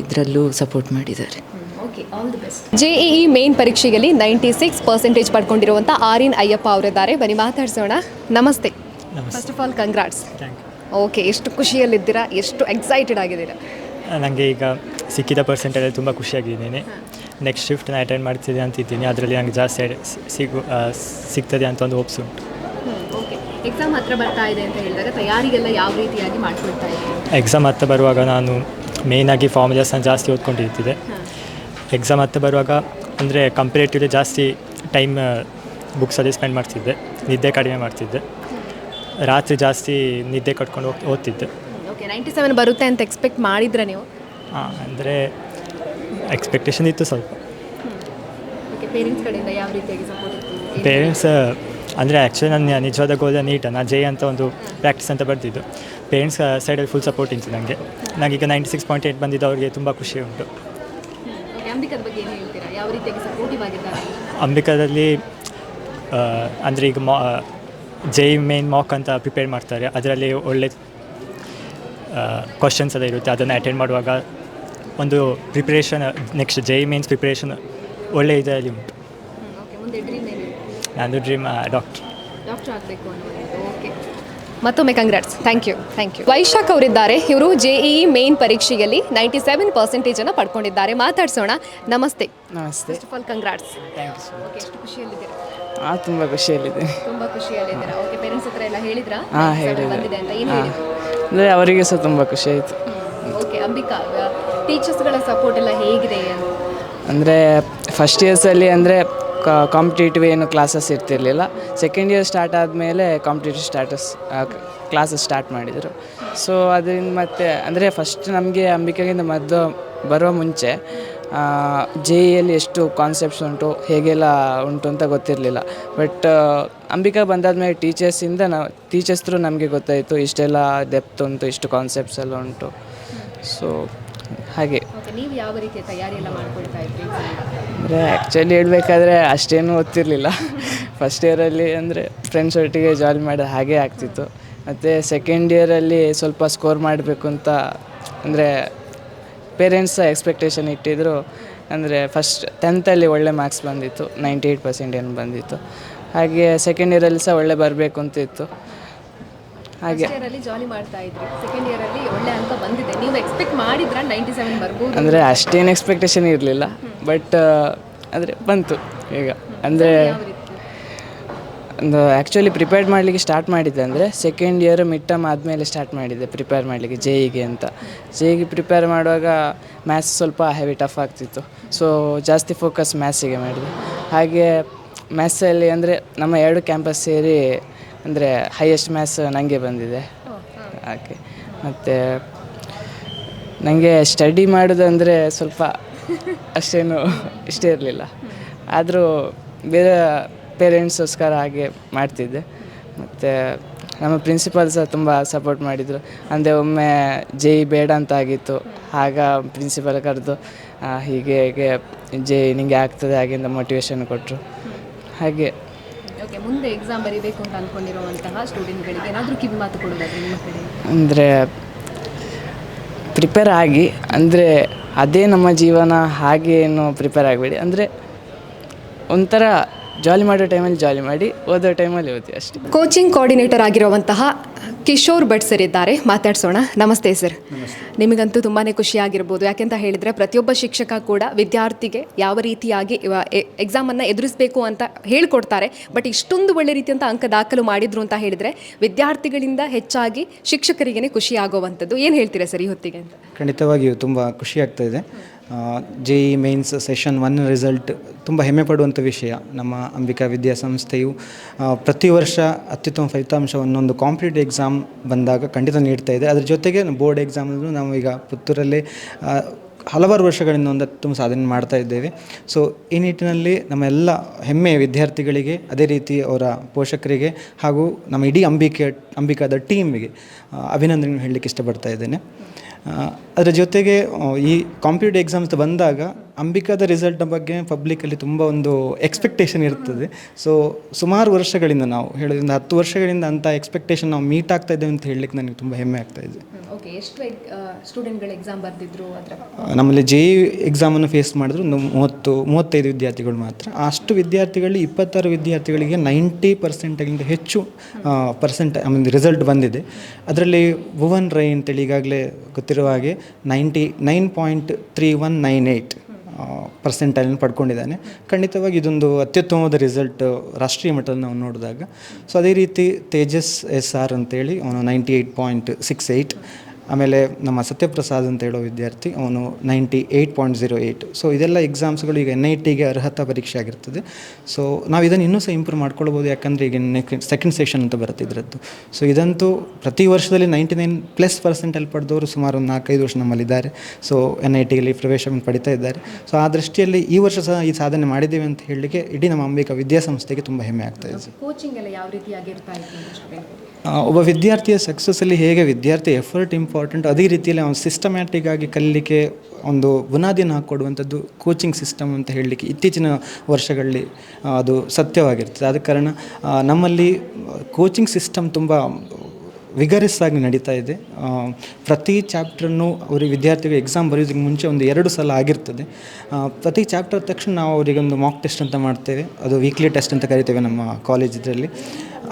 ಇದರಲ್ಲೂ ಸಪೋರ್ಟ್ ಮಾಡಿದ್ದಾರೆ. Okay all the best JEE main ಪರೀಕ್ಷೆಯಲ್ಲಿ ನೈಂಟಿ ಸಿಕ್ಸ್ ಪರ್ಸೆಂಟೇಜ್ ಪಡ್ಕೊಂಡಿರುವಂಥ ಆರಿನ್ ಅಯ್ಯಪ್ಪ ಅವರಿದ್ದಾರೆ. ಬನ್ನಿ ಮಾತಾಡ್ಸೋಣ. ನಮಸ್ತೆ. First of all congrats okay ಎಷ್ಟು ಖುಷಿಯಲ್ಲಿದ್ದೀರಾ? ಎಷ್ಟು ಎಕ್ಸೈಟೆಡ್ ಆಗಿದ್ದೀರಾ? ನನಗೆ ಈಗ ಸಿಕ್ಕಿದ ಪರ್ಸೆಂಟೇಜಲ್ಲಿ ತುಂಬ ಖುಷಿಯಾಗಿದ್ದೀನಿ. ನೆಕ್ಸ್ಟ್ ಶಿಫ್ಟ್ನ ಅಟೆಂಡ್ ಮಾಡ್ತಿದ್ದೆ ಅಂತಿದ್ದೀನಿ ಅದರಲ್ಲಿ ನನಗೆ ಜಾಸ್ತಿ ಸಿಗು ಸಿಗ್ತದೆ ಅಂತ ಒಂದು ಹೋಪ್ಸ್ ಉಂಟು. ಓಕೆ ಎಕ್ಸಾಮ್ ಹತ್ರ ಬರ್ತಾ ಇದೆ ಅಂತ ಹೇಳಿದಾಗ ತಯಾರಿಗೆಲ್ಲ ಯಾವ ರೀತಿಯಾಗಿ ಮಾಡ್ಕೊಳ್ತಾ ಎಕ್ಸಾಮ್ ಹತ್ತ ಬರುವಾಗ ನಾನು ಮೇಯ್ನಾಗಿ ಫಾರ್ಮುಲಾಸ್ನ ಜಾಸ್ತಿ ಓದ್ಕೊಂಡಿರ್ತಿದ್ದೆ. ಎಕ್ಸಾಮ್ ಹತ್ತ ಬರುವಾಗ ಅಂದರೆ ಕಂಪೇರೇಟಿವ್ಲಿ ಜಾಸ್ತಿ ಟೈಮ್ ಬುಕ್ಸಲ್ಲಿ ಸ್ಪೆಂಡ್ ಮಾಡ್ತಿದ್ದೆ. ನಿದ್ದೆ ಕಡಿಮೆ ಮಾಡ್ತಿದ್ದೆ. ರಾತ್ರಿ ಜಾಸ್ತಿ ನಿದ್ದೆ ಕಟ್ಕೊಂಡು ಹೋಗಿ ಓದ್ತಿದ್ದೆ ಓಕೆ ನೈಂಟಿ ಸೆವೆನ್ ಬರುತ್ತೆ ಅಂತ ಎಕ್ಸ್ಪೆಕ್ಟ್ ಮಾಡಿದ್ರೆ ನೀವು? ಅಂದರೆ ಎಕ್ಸ್ಪೆಕ್ಟೇಷನ್ ಇತ್ತು ಸ್ವಲ್ಪ. ಪೇರೆಂಟ್ಸ್ ಕಡೆಯಿಂದ ಯಾವ ರೀತಿಯಾಗಿ ಸಪೋರ್ಟ್ ಇತ್ತು? ಪೇರೆಂಟ್ಸ್ ಅಂದರೆ ಆ್ಯಕ್ಚುಲಿ ನನ್ನ ನಿಜವಾದ ಗೋಲ್ ನೀಟ ನಾ ಜೆ ಅಂತ ಒಂದು ಪ್ರಾಕ್ಟೀಸ್ ಅಂತ ಬರ್ತಿದ್ದು ಪೇರೆಂಟ್ಸ್ ಸೈಡಲ್ಲಿ ಫುಲ್ ಸಪೋರ್ಟ್ ಇತ್ತು ನನಗೆ ನನಗೀಗ ನೈಂಟಿ ಸಿಕ್ಸ್ ಪಾಯಿಂಟ್ ಏಯ್ಟ್ ಬಂದಿದ್ದು ಅವರಿಗೆ ತುಂಬ ಖುಷಿ ಉಂಟು. ಅಂಬಿಕಾದಲ್ಲಿ ಅಂದರೆ ಈಗ ಮಾ ಜೈ ಮೇನ್ ಮಾಕ್ ಅಂತ ಪ್ರಿಪೇರ್ ಮಾಡ್ತಾರೆ. ಅದರಲ್ಲಿ ಒಳ್ಳೆ ಕ್ವಶನ್ಸ್ ಎಲ್ಲ ಇರುತ್ತೆ. ಅದನ್ನು ಅಟೆಂಡ್ ಮಾಡುವಾಗ ಒಂದು preparation next JEE mains preparation ಒಳ್ಳೆ ಇದರಲ್ಲಿ ಉಂಟು ಓಕೆ ಮುಂದೆ ಡ್ರೀಮ್ ಏನು? ನಂದು ಡ್ರೀಮ್ ಡಾಕ್ಟ್ರ್ ಡಾಕ್ಟರ್ ಆಗಬೇಕು ಅನ್ನೋದು ಓಕೆ ಮತ್ತೊಮ್ಮೆ congrats thank you thank you Vaishakh ಅವರಿದ್ದಾರೆ. ಇವರು ಜೆಇಇ ಮೇನ್ ಪರೀಕ್ಷೆಯಲ್ಲಿ ನೈಂಟಿ ಸೆವೆನ್ ಪರ್ಸೆಂಟೇಜನ್ನು ಪಡ್ಕೊಂಡಿದ್ದಾರೆ. ಮಾತಾಡ್ಸೋಣ. ನಮಸ್ತೆ. ನಮಸ್ತೆ. First of all congrats okay ಎಷ್ಟು ಖುಷಿಯಲ್ಲಿದ್ದೀರಾ? ಹಾಂ ತುಂಬ ಖುಷಿಯಲ್ಲಿದೆ. ತುಂಬ ಖುಷಿಯಲ್ಲಿದ್ದೀರಾ? ಓಕೆ ಪೇರೆಂಟ್ಸ್ ಹತ್ರ ಎಲ್ಲ ಹೇಳಿದ್ರಾ? ಹಾಂ 97 ಹೇಳಿದೆ ಬಂದಿದೆ ಅಂತ ಏನು ಅಂದರೆ ಅವರಿಗೆ ಸಹ ತುಂಬ ಖುಷಿ ಆಯಿತು. ಓಕೆ ಅಂಬಿಕಾ ಟೀಚರ್ಸ್ಗಳ ಸಪೋರ್ಟ್ ಎಲ್ಲ ಹೇಗಿದೆ? ಅಂದರೆ ಫಸ್ಟ್ ಇಯರ್ಸಲ್ಲಿ ಅಂದರೆ ಕಾಂಪಿಟೇಟಿವ್ ಏನು ಕ್ಲಾಸಸ್ ಇರ್ತಿರ್ಲಿಲ್ಲ. ಸೆಕೆಂಡ್ ಇಯರ್ ಸ್ಟಾರ್ಟ್ ಆದಮೇಲೆ ಕಾಂಪಿಟೇಟಿವ್ ಸ್ಟಾಟಸ್ ಕ್ಲಾಸಸ್ ಸ್ಟಾರ್ಟ್ ಮಾಡಿದರು. ಸೊ ಅದರಿಂದ ಮತ್ತೆ ಅಂದರೆ ಫಸ್ಟ್ ನಮಗೆ ಅಂಬಿಕೆಗಿಂತ ಮದ್ದು ಬರುವ ಮುಂಚೆ ಜೆ ಇಯಲ್ಲಿ ಎಷ್ಟು ಕಾನ್ಸೆಪ್ಟ್ಸ್ ಉಂಟು, ಹೇಗೆಲ್ಲ ಉಂಟು ಅಂತ ಗೊತ್ತಿರಲಿಲ್ಲ. ಬಟ್ ಅಂಬಿಕಾ ಬಂದಾದ್ಮೇಲೆ ಟೀಚರ್ಸಿಂದ ನಾವು ಟೀಚರ್ಸ್ ನಮಗೆ ಗೊತ್ತಾಯಿತು, ಇಷ್ಟೆಲ್ಲ ಡೆಪ್ತ್ ಉಂಟು, ಇಷ್ಟು ಕಾನ್ಸೆಪ್ಟ್ಸ್ ಎಲ್ಲ ಉಂಟು. ಸೊ ಹಾಗೆ. ನೀವು ಯಾವ ರೀತಿಯ ತಯಾರಿ ಎಲ್ಲ ಮಾಡ್ಕೊಳ್ತಾ ಇದ್ರಿ? ಅಂದರೆ ಆ್ಯಕ್ಚುಲಿ ಹೇಳಬೇಕಾದ್ರೆ ಅಷ್ಟೇನು ಗೊತ್ತಿರಲಿಲ್ಲ. ಫಸ್ಟ್ <laughs> ಇಯರಲ್ಲಿ ಅಂದರೆ ಫ್ರೆಂಡ್ಸ್ ಒಟ್ಟಿಗೆ ಜಾಯ್ನ್ ಮಾಡಿ ಹಾಗೆ ಆಗ್ತಿತ್ತು. ಮತ್ತು ಸೆಕೆಂಡ್ ಇಯರಲ್ಲಿ ಸ್ವಲ್ಪ ಸ್ಕೋರ್ ಮಾಡಬೇಕು ಅಂತ ಅಂದರೆ ಪೇರೆಂಟ್ಸ್ ಎಕ್ಸ್ಪೆಕ್ಟೇಷನ್ ಇಟ್ಟಿದ್ರು. ಅಂದರೆ ಫಸ್ಟ್ ಟೆಂತಲ್ಲಿ ಒಳ್ಳೆ ಮಾರ್ಕ್ಸ್ ಬಂದಿತ್ತು ನೈಂಟಿ ಏಯ್ಟ್ ಪರ್ಸೆಂಟ್ ಏನು ಬಂದಿತ್ತು. ಹಾಗೆ ಸೆಕೆಂಡ್ ಇಯರಲ್ಲಿ ಸಹ ಒಳ್ಳೆ ಬರಬೇಕು ಅಂತ ಇತ್ತು. ಹಾಗೆ. ಜಾಲಿ ಮಾಡ್ತಾ ಇದ್ರಿ. ಸೆಕೆಂಡ್ ಇಯರಲ್ಲಿ ಒಳ್ಳೆ ಅಂಕ ಬಂದಿದೆ. ನೀವು ಎಕ್ಸ್ಪೆಕ್ಟ್ ಮಾಡಿದ್ರ ನೈಂಟಿ ಸೆವೆನ್ ಬರ್ಬೋದು. ಅಂದರೆ ಅಷ್ಟೇನು ಎಕ್ಸ್ಪೆಕ್ಟೇಷನ್ ಇರಲಿಲ್ಲ. ಬಟ್ ಅಂದ್ರೆ ಬಂತು ಈಗ. ಅಂದರೆ ಒಂದು ಆ್ಯಕ್ಚುಲಿ ಪ್ರಿಪೇರ್ ಮಾಡಲಿಕ್ಕೆ ಸ್ಟಾರ್ಟ್ ಮಾಡಿದ್ದೆ ಅಂದರೆ ಸೆಕೆಂಡ್ ಇಯರ್ ಮಿಡ್ ಟರ್ಮ್ ಆದಮೇಲೆ ಸ್ಟಾರ್ಟ್ ಮಾಡಿದ್ದೆ ಪ್ರಿಪೇರ್ ಮಾಡಲಿಕ್ಕೆ ಜೆ ಇಗೆ ಅಂತ. ಜೆ ಇಗೆ ಪ್ರಿಪೇರ್ ಮಾಡುವಾಗ ಮ್ಯಾಥ್ಸ್ ಸ್ವಲ್ಪ ಹೆವಿ ಟಫ್ ಆಗ್ತಿತ್ತು. ಸೊ ಜಾಸ್ತಿ ಫೋಕಸ್ ಮ್ಯಾಥ್ಸಿಗೆ ಮಾಡಿದೆ. ಹಾಗೆ ಮ್ಯಾಥ್ಸಲ್ಲಿ ಅಂದರೆ ನಮ್ಮ ಎರಡು ಕ್ಯಾಂಪಸ್ ಸೇರಿ ಅಂದರೆ ಹೈಯೆಸ್ಟ್ ಮ್ಯಾಥ್ಸ್ ನನಗೆ ಬಂದಿದೆ. ಹಾಗೆ. ಮತ್ತು ನನಗೆ ಸ್ಟಡಿ ಮಾಡೋದಂದರೆ ಸ್ವಲ್ಪ ಅಷ್ಟೇನು ಇಷ್ಟ ಇರಲಿಲ್ಲ. ಆದರೂ ಬೇರೆ ಪೇರೆಂಟ್ಸೋಸ್ಕರ ಹಾಗೆ ಮಾಡ್ತಿದ್ದೆ. ಮತ್ತು ನಮ್ಮ ಪ್ರಿನ್ಸಿಪಾಲ್ ಸಹ ತುಂಬ ಸಪೋರ್ಟ್ ಮಾಡಿದರು. ಅಂದರೆ ಒಮ್ಮೆ ಜೈ ಇ ಬೇಡ ಅಂತ ಆಗಿತ್ತು. ಆಗ ಪ್ರಿನ್ಸಿಪಲ್ ಕರೆದು ಹೀಗೆ ಹೀಗೆ ಜೈ ಇ ನಿಂಗೆ ಆಗ್ತದೆ ಹಾಗೆಂದ ಮೋಟಿವೇಶನ್ ಕೊಟ್ಟರು ಹಾಗೆ ಓಕೆ ಮುಂದೆ ಎಕ್ಸಾಮ್ ಬರೀಬೇಕು ಅಂತ ಅನ್ಕೊಂಡಿರುವಂತಹ ಸ್ಟೂಡೆಂಟ್ಗಳಿಗೆ ಏನಾದರೂ ಕಿವಿ ಮಾತು ಕೊಡೋದಾದ್ರೆ ನಿಮ್ಮ ಕಡೆ? ಅಂದರೆ ಪ್ರಿಪೇರ್ ಆಗಿ ಅಂದರೆ ಅದೇ ನಮ್ಮ ಜೀವನ ಹಾಗೆ ಏನು ಪ್ರಿಪೇರ್ ಆಗಬೇಡಿ. ಅಂದರೆ ಒಂಥರ ಜಾಲಿ ಮಾಡೋ ಟೈಮಲ್ಲಿ ಜಾಲಿ ಮಾಡಿ ಓದೋ ಟೈಮಲ್ಲಿ ಓದಿ ಅಷ್ಟೇ. ಕೋಚಿಂಗ್ ಕೋಆರ್ಡಿನೇಟರ್ ಆಗಿರುವಂತಹ ಕಿಶೋರ್ ಭಟ್ ಸರ್ ಇದ್ದಾರೆ. ಮಾತಾಡ್ಸೋಣ. ನಮಸ್ತೆ ಸರ್ ನಿಮಗಂತೂ ತುಂಬಾ ಖುಷಿಯಾಗಿರ್ಬೋದು. ಯಾಕೆಂತ ಹೇಳಿದರೆ ಪ್ರತಿಯೊಬ್ಬ ಶಿಕ್ಷಕ ಕೂಡ ವಿದ್ಯಾರ್ಥಿಗೆ ಯಾವ ರೀತಿಯಾಗಿ ಎಕ್ಸಾಮನ್ನು ಎದುರಿಸಬೇಕು ಅಂತ ಹೇಳ್ಕೊಡ್ತಾರೆ. ಬಟ್ ಇಷ್ಟೊಂದು ಒಳ್ಳೆ ರೀತಿಯಂತ ಅಂಕ ದಾಖಲು ಮಾಡಿದ್ರು ಅಂತ ಹೇಳಿದರೆ ವಿದ್ಯಾರ್ಥಿಗಳಿಂದ ಹೆಚ್ಚಾಗಿ ಶಿಕ್ಷಕರಿಗೇ ಖುಷಿ ಆಗುವಂಥದ್ದು ಏನು ಹೇಳ್ತೀರಾ ಸರ್ ಈ ಹೊತ್ತಿಗೆ ಅಂತ? ಖಂಡಿತವಾಗಿಯೂ ತುಂಬ ಖುಷಿ ಆಗ್ತಾ ಇದೆ. JEE mains session one result ತುಂಬ ಹೆಮ್ಮೆ ಪಡುವಂಥ ವಿಷಯ. ನಮ್ಮ ಅಂಬಿಕಾ ವಿದ್ಯಾಸಂಸ್ಥೆಯು ಪ್ರತಿ ವರ್ಷ ಅತ್ಯುತ್ತಮ ಫಲಿತಾಂಶವನ್ನು ಒಂದು ಕಾಂಪಿಟೇಟಿವ್ ಎಕ್ಸಾಮ್ ಬಂದಾಗ ಖಂಡಿತ ನೀಡ್ತಾ ಇದೆ. ಅದ್ರ ಜೊತೆಗೆ ಬೋರ್ಡ್ ಎಕ್ಸಾಮಲ್ಲೂ ನಾವು ಈಗ ಪುತ್ತೂರಲ್ಲೇ ಹಲವಾರು ವರ್ಷಗಳಿಂದ ಒಂದು ಅತ್ಯುತ್ತಮ ಸಾಧನೆ ಮಾಡ್ತಾ ಇದ್ದೇವೆ. ಸೊ ಈ ನಿಟ್ಟಿನಲ್ಲಿ ನಮ್ಮ ಎಲ್ಲ ಹೆಮ್ಮೆಯ ವಿದ್ಯಾರ್ಥಿಗಳಿಗೆ, ಅದೇ ರೀತಿ ಅವರ ಪೋಷಕರಿಗೆ ಹಾಗೂ ನಮ್ಮ ಇಡೀ ಅಂಬಿಕೆ, ಅಂಬಿಕಾದ ಟೀಮಿಗೆ ಅಭಿನಂದನೆ ಹೇಳಲಿಕ್ಕೆ ಇಷ್ಟಪಡ್ತಾ ಇದ್ದೇನೆ. ಅದರ ಜೊತೆಗೆ ಈ ಕಾಂಪಿಟೇಟಿವ್ ಎಕ್ಸಾಮ್ಸ್ ಬಂದಾಗ ಅಂಬಿಕಾದ ರಿಸಲ್ಟ್ನ ಬಗ್ಗೆ ಪಬ್ಲಿಕಲ್ಲಿ ತುಂಬ ಒಂದು ಎಕ್ಸ್ಪೆಕ್ಟೇಷನ್ ಇರ್ತದೆ. ಸೊ ಸುಮಾರು ವರ್ಷಗಳಿಂದ ನಾವು ಹೇಳೋದ್ರಿಂದ ಹತ್ತು ವರ್ಷಗಳಿಂದ ಅಂಥ ಎಕ್ಸ್ಪೆಕ್ಟೇಷನ್ ನಾವು ಮೀಟ್ ಆಗ್ತಾ ಇದ್ದೇವೆ ಅಂತ ಹೇಳಲಿಕ್ಕೆ ನನಗೆ ತುಂಬ ಹೆಮ್ಮೆ ಆಗ್ತಾ ಇದೆ. ಓಕೆ ಎಷ್ಟು ಸ್ಟೂಡೆಂಟ್ಗಳು ಎಕ್ಸಾಮ್ ಬರ್ತಿದ್ರು ಅದರ ನಮ್ಮಲ್ಲಿ ಜೆ ಇ ಎಕ್ಸಾಮನ್ನು ಫೇಸ್ ಮಾಡಿದ್ರು ಒಂದು ಮೂವತ್ತು ಮೂವತ್ತೈದು ವಿದ್ಯಾರ್ಥಿಗಳು ಮಾತ್ರ. ಅಷ್ಟು ವಿದ್ಯಾರ್ಥಿಗಳಲ್ಲಿ ಇಪ್ಪತ್ತಾರು ವಿದ್ಯಾರ್ಥಿಗಳಿಗೆ ನೈಂಟಿ ಪರ್ಸೆಂಟ್ಗಿಂತ ಹೆಚ್ಚು ಪರ್ಸೆಂಟ್ ಐ ಮೀನ್ ರಿಸಲ್ಟ್ ಬಂದಿದೆ. ಅದರಲ್ಲಿ ಭುವನ್ ರೈ ಅಂತೇಳಿ ಈಗಾಗಲೇ ಗೊತ್ತಿರುವ ಹಾಗೆ ninety nine point three one nine eight ಪರ್ಸೆಂಟೈಲನ್ನು ಪಡ್ಕೊಂಡಿದ್ದಾನೆ. ಖಂಡಿತವಾಗಿ ಇದೊಂದು ಅತ್ಯುತ್ತಮವಾದ ರಿಸಲ್ಟ್ ರಾಷ್ಟ್ರೀಯ ಮಟ್ಟದಲ್ಲಿ ನಾವು ನೋಡಿದಾಗ. ಸೊ ಅದೇ ರೀತಿ ತೇಜಸ್ ಎಸ್ ಆರ್ ಅಂತೇಳಿ ಅವನು ninety eight point six eight ಆಮೇಲೆ ನಮ್ಮ ಸತ್ಯಪ್ರಸಾದ್ ಅಂತ ಹೇಳೋ ವಿದ್ಯಾರ್ಥಿ ಅವನು ninety eight point zero eight so ಇದೆಲ್ಲ ಎಕ್ಸಾಮ್ಸ್ಗಳು ಈಗ ಎನ್ ಐ ಟಿಗೆ ಅರ್ಹತಾ ಪರೀಕ್ಷೆ ಆಗಿರ್ತದೆ. ಸೊ ನಾವು ಇದನ್ನು ಇನ್ನೂ ಸಹ ಇಂಪ್ರೂವ್ ಮಾಡ್ಕೊಳ್ಬೋದು ಯಾಕಂದರೆ ಈಗ ಸೆಕೆಂಡ್ ಸೆಷನ್ ಅಂತ ಬರ್ತಿದ್ರದ್ದು ಇದರದ್ದು. ಸೊ ಇದಂತೂ ಪ್ರತಿ ವರ್ಷದಲ್ಲಿ ನೈಂಟಿ ನೈನ್ ಪ್ಲಸ್ ಪರ್ಸೆಂಟಲ್ಲಿ ಪಡೆದವರು ಸುಮಾರು ಒಂದು ನಾಲ್ಕೈದು ವರ್ಷ ನಮ್ಮಲ್ಲಿದ್ದಾರೆ. ಸೊ ಎನ್ ಐ ಟಿಯಲ್ಲಿ ಪ್ರವೇಶವನ್ನು ಪಡಿತಾ ಇದ್ದಾರೆ. ಸೊ ಆ ದೃಷ್ಟಿಯಲ್ಲಿ ಈ ವರ್ಷ ಸಹ ಈ ಸಾಧನೆ ಮಾಡಿದ್ದೇವೆ ಅಂತ ಹೇಳಲಿಕ್ಕೆ ಇಡೀ ನಮ್ಮ ಅಂಬಿಕಾ ವಿದ್ಯಾಸಂಸ್ಥೆಗೆ ತುಂಬ ಹೆಮ್ಮೆ ಆಗ್ತಾ ಇದೆ. ಕೋಚಿಂಗ್ ಎಲ್ಲ ಯಾವ ರೀತಿಯಾಗಿರ್ತಾ ಒಬ್ಬ ವಿದ್ಯಾರ್ಥಿಯ ಸಕ್ಸಸ್ಸಲ್ಲಿ ಹೇಗೆ ವಿದ್ಯಾರ್ಥಿ ಎಫರ್ಟ್ ಇಂಪಾರ್ಟೆಂಟ್ ಅದೇ ರೀತಿಯಲ್ಲಿ ಅವನು ಸಿಸ್ಟಮ್ಯಾಟಿಕ್ ಆಗಿ ಕಲೀಲಿಕ್ಕೆ ಒಂದು ಬುನಾದಿನ ಹಾಕ್ಕೊಡುವಂಥದ್ದು ಕೋಚಿಂಗ್ ಸಿಸ್ಟಮ್ ಅಂತ ಹೇಳಲಿಕ್ಕೆ ಇತ್ತೀಚಿನ ವರ್ಷಗಳಲ್ಲಿ ಅದು ಸತ್ಯವಾಗಿರ್ತದೆ. ಆದ ಕಾರಣ ನಮ್ಮಲ್ಲಿ ಕೋಚಿಂಗ್ ಸಿಸ್ಟಮ್ ತುಂಬ ವಿಗರಿಸ್ ಆಗಿ ನಡೀತಾ ಇದೆ. ಪ್ರತಿ ಚಾಪ್ಟ್ರನ್ನು ಅವರಿಗೆ ವಿದ್ಯಾರ್ಥಿಗಳು ಎಕ್ಸಾಮ್ ಬರೆಯೋದಕ್ಕೆ ಮುಂಚೆ ಒಂದು ಎರಡು ಸಲ ಆಗಿರ್ತದೆ. ಪ್ರತಿ ಚಾಪ್ಟರ್ ತಕ್ಷಣ ನಾವು ಅವರಿಗೆ ಒಂದು ಮಾಕ್ ಟೆಸ್ಟ್ ಅಂತ ಮಾಡ್ತೇವೆ. ಅದು ವೀಕ್ಲಿ ಟೆಸ್ಟ್ ಅಂತ ಕರಿತೇವೆ ನಮ್ಮ ಕಾಲೇಜ್ ಇದರಲ್ಲಿ.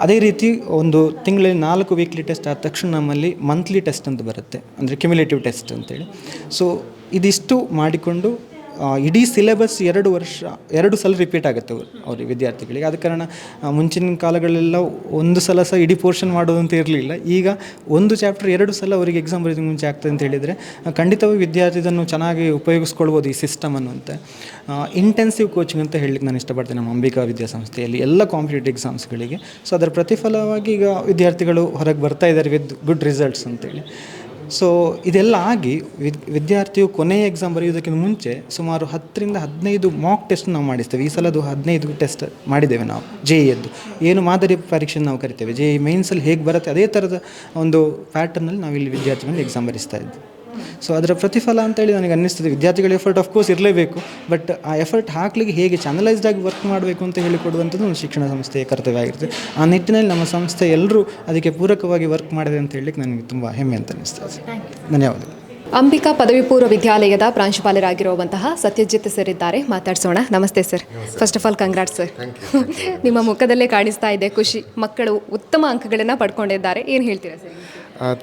ಅದೇ ರೀತಿ ಒಂದು ತಿಂಗಳಲ್ಲಿ ನಾಲ್ಕು ವೀಕ್ಲಿ ಟೆಸ್ಟ್ ಆದ ತಕ್ಷಣ ನಮ್ಮಲ್ಲಿ ಮಂತ್ಲಿ ಟೆಸ್ಟ್ ಅಂತ ಬರುತ್ತೆ. ಅಂದರೆ ಕ್ಯುಮ್ಯುಲೇಟಿವ್ ಟೆಸ್ಟ್ ಅಂತೇಳಿ. ಸೊ ಇದಿಷ್ಟು ಮಾಡಿಕೊಂಡು ಇಡೀ ಸಿಲೆಬಸ್ ಎರಡು ವರ್ಷ, ಎರಡು ಸಲ ರಿಪೀಟ್ ಆಗುತ್ತೆ ಅವ್ರ ವಿದ್ಯಾರ್ಥಿಗಳಿಗೆ. ಆದ ಕಾರಣ ಮುಂಚಿನ ಕಾಲಗಳೆಲ್ಲ ಒಂದು ಸಲ ಸಹ ಇಡೀ ಪೋರ್ಷನ್ ಮಾಡೋದು ಅಂತ ಇರಲಿಲ್ಲ. ಈಗ ಒಂದು ಚಾಪ್ಟರ್ ಎರಡು ಸಲ ಅವರಿಗೆ ಎಕ್ಸಾಮ್ ಬರೋದಕ್ಕೆ ಮುಂಚೆ ಆಗ್ತದೆ ಅಂತ ಹೇಳಿದರೆ ಖಂಡಿತವೂ ವಿದ್ಯಾರ್ಥಿ ಇದನ್ನು ಚೆನ್ನಾಗಿ ಉಪಯೋಗಿಸ್ಕೊಳ್ಬೋದು ಈ ಸಿಸ್ಟಮ್ ಅನ್ನುವಂತೆ. ಇಂಟೆನ್ಸಿವ್ ಕೋಚಿಂಗ್ ಅಂತ ಹೇಳಲಿಕ್ಕೆ ನಾನು ಇಷ್ಟಪಡ್ತೇನೆ ನಮ್ಮ ಅಂಬಿಕಾ ವಿದ್ಯಾಸಂಸ್ಥೆಯಲ್ಲಿ ಎಲ್ಲ ಕಾಂಪಿಟೇಟಿವ್ ಎಕ್ಸಾಮ್ಸ್ಗಳಿಗೆ ಸೊ ಅದರ ಪ್ರತಿಫಲವಾಗಿ ಈಗ ವಿದ್ಯಾರ್ಥಿಗಳು ಹೊರಗೆ ಬರ್ತಾ ಇದ್ದಾರೆ ವಿತ್ ಗುಡ್ ರಿಸಲ್ಟ್ಸ್ ಅಂತೇಳಿ. ಸೊ ಇದೆಲ್ಲ ಆಗಿ ವಿದ್, ವಿದ್ಯಾರ್ಥಿಯು ಕೊನೆಯ ಎಕ್ಸಾಮ್ ಬರೆಯೋದಕ್ಕಿಂತ ಮುಂಚೆ ಸುಮಾರು ಹತ್ತರಿಂದ ಹದಿನೈದು ಮಾಕ್ ಟೆಸ್ಟ್ ನಾವು ಮಾಡಿಸ್ತೇವೆ. ಈ ಸಲದು ಹದಿನೈದು ಟೆಸ್ಟ್ ಮಾಡಿದ್ದೇವೆ ನಾವು ಜೆ ಇಯದ್ದು ಏನು ಮಾದರಿ ಪರೀಕ್ಷೆ ನಾವು ಕರಿತೇವೆ? ಜೆ ಇ ಮೈನ್ಸಲ್ಲಿ ಹೇಗೆ ಬರುತ್ತೆ? ಅದೇ ಥರದ ಒಂದು ಪ್ಯಾಟರ್ನಲ್ಲಿ ನಾವು ಇಲ್ಲಿ ವಿದ್ಯಾರ್ಥಿಗಳಿಗೆ ಎಕ್ಸಾಮ್ ಬರೆಸ್ತಾ ಇದ್ವಿ. ಸೊ ಅದರ ಪ್ರತಿಫಲ ಅಂತೇಳಿ ನನಗೆ ಅನ್ನಿಸ್ತದೆ. ವಿದ್ಯಾರ್ಥಿಗಳ ಎಫರ್ಟ್ ಆಫ್ ಕೋರ್ಸ್ ಇರಲೇಬೇಕು ಬಟ್ ಆ ಎಫರ್ಟ್ ಹಾಕ್ಲಿಕ್ಕೆ ಹೇಗೆ ಚಾನಲೈಸ್ಡ್ ಆಗಿ ವರ್ಕ್ ಮಾಡಬೇಕು ಅಂತ ಹೇಳಿಕೊಡುವಂಥದ್ದು ಒಂದು ಶಿಕ್ಷಣ ಸಂಸ್ಥೆಯ ಕರ್ತವ್ಯ ಆಗಿರುತ್ತೆ ಆ ನಿಟ್ಟಿನಲ್ಲಿ ನಮ್ಮ ಸಂಸ್ಥೆ ಎಲ್ಲರೂ ಅದಕ್ಕೆ ಪೂರಕವಾಗಿ ವರ್ಕ್ ಮಾಡಿದೆ ಅಂತ ಹೇಳಲಿಕ್ಕೆ ನನಗೆ ತುಂಬ ಹೆಮ್ಮೆ ಅಂತ ಅನ್ನಿಸ್ತದೆ. ಧನ್ಯವಾದಗಳು. ಅಂಬಿಕಾ ಪದವಿ ಪೂರ್ವ ವಿದ್ಯಾಲಯದ ಪ್ರಾಂಶುಪಾಲರಾಗಿರುವಂತಹ ಸತ್ಯಜಿತ್ ಸರ್ ಇದ್ದಾರೆ. ಮಾತಾಡ್ಸೋಣ. ನಮಸ್ತೆ sir first of all congrats sir ನಿಮ್ಮ ಮುಖದಲ್ಲೇ ಕಾಣಿಸ್ತಾ ಇದೆ ಖುಷಿ. ಮಕ್ಕಳು ಉತ್ತಮ ಅಂಕಗಳನ್ನು ಪಡ್ಕೊಂಡಿದ್ದಾರೆ. ಏನು ಹೇಳ್ತೀರಾ ಸರ್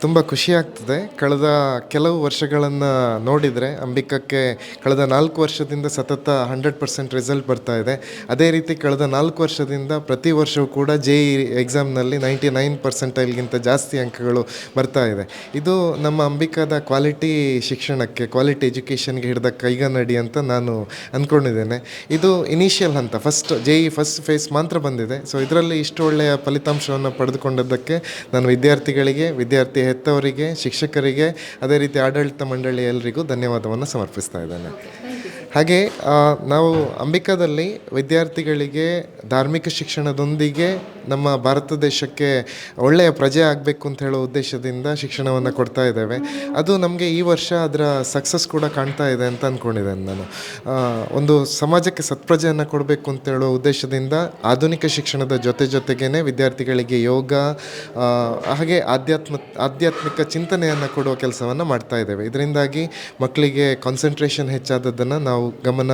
ತುಂಬ ಖುಷಿಯಾಗ್ತದೆ ಕಳೆದ ಕೆಲವು ವರ್ಷಗಳನ್ನು ನೋಡಿದರೆ ಅಂಬಿಕಕ್ಕೆ ಕಳೆದ ನಾಲ್ಕು ವರ್ಷದಿಂದ ಸತತ ಹಂಡ್ರೆಡ್ ಪರ್ಸೆಂಟ್ ರಿಸಲ್ಟ್ ಬರ್ತಾ ಇದೆ. ಅದೇ ರೀತಿ ಕಳೆದ ನಾಲ್ಕು ವರ್ಷದಿಂದ ಪ್ರತಿ ವರ್ಷವೂ ಕೂಡ ಜೆ ಇ ಎಕ್ಸಾಮ್ನಲ್ಲಿ ನೈಂಟಿ ನೈನ್ ಪರ್ಸೆಂಟೈಲ್ಗಿಂತ ಜಾಸ್ತಿ ಅಂಕಗಳು ಬರ್ತಾ ಇದೆ. ಇದು ನಮ್ಮ ಅಂಬಿಕಾದ ಕ್ವಾಲಿಟಿ ಶಿಕ್ಷಣಕ್ಕೆ, ಕ್ವಾಲಿಟಿ ಎಜುಕೇಷನ್ಗೆ ಹಿಡಿದ ಕೈಗನ್ನಡಿ ಅಂತ ನಾನು ಅಂದ್ಕೊಂಡಿದ್ದೇನೆ ಇದು ಇನಿಷಿಯಲ್ ಹಂತ, first J E first phase ಮಾತ್ರ ಬಂದಿದೆ. ಸೊ ಇದರಲ್ಲಿ ಇಷ್ಟು ಒಳ್ಳೆಯ ಫಲಿತಾಂಶವನ್ನು ಪಡೆದುಕೊಂಡದ್ದಕ್ಕೆ ನಾನು ವಿದ್ಯಾರ್ಥಿಗಳಿಗೆ, ವಿದ್ಯಾರ್ಥಿ ಹೆತ್ತವರಿಗೆ ಶಿಕ್ಷಕರಿಗೆ ಅದೇ ರೀತಿ ಆಡಳಿತ ಮಂಡಳಿ ಎಲ್ಲರಿಗೂ ಧನ್ಯವಾದವನ್ನು ಸಮರ್ಪಿಸ್ತಾ ಇದ್ದೇನೆ. ಹಾಗೆ ನಾವು ಅಂಬಿಕಾದಲ್ಲಿ ವಿದ್ಯಾರ್ಥಿಗಳಿಗೆ ಧಾರ್ಮಿಕ ಶಿಕ್ಷಣದೊಂದಿಗೆ ನಮ್ಮ ಭಾರತ ದೇಶಕ್ಕೆ ಒಳ್ಳೆಯ ಪ್ರಜೆ ಆಗಬೇಕು ಅಂತ ಹೇಳೋ ಉದ್ದೇಶದಿಂದ ಶಿಕ್ಷಣವನ್ನು ಕೊಡ್ತಾ ಇದ್ದೇವೆ. ಅದು ನಮಗೆ ಈ ವರ್ಷ ಅದರ ಸಕ್ಸಸ್ ಕೂಡ ಕಾಣ್ತಾ ಇದೆ ಅಂತ ಅಂದ್ಕೊಂಡಿದ್ದೇನೆ ನಾನು. ಒಂದು ಸಮಾಜಕ್ಕೆ ಸತ್ಪ್ರಜೆಯನ್ನು ಕೊಡಬೇಕು ಅಂತ ಹೇಳೋ ಉದ್ದೇಶದಿಂದ ಆಧುನಿಕ ಶಿಕ್ಷಣದ ಜೊತೆ ಜೊತೆಗೇ ವಿದ್ಯಾರ್ಥಿಗಳಿಗೆ ಯೋಗ ಹಾಗೆ ಆಧ್ಯಾತ್ಮ, ಆಧ್ಯಾತ್ಮಿಕ ಚಿಂತನೆಯನ್ನು ಕೊಡುವ ಕೆಲಸವನ್ನು ಮಾಡ್ತಾ ಇದ್ದೇವೆ. ಇದರಿಂದಾಗಿ ಮಕ್ಕಳಿಗೆ ಕಾನ್ಸಂಟ್ರೇಷನ್ ಹೆಚ್ಚಾದದ್ದನ್ನು ನಾವು ಗಮನ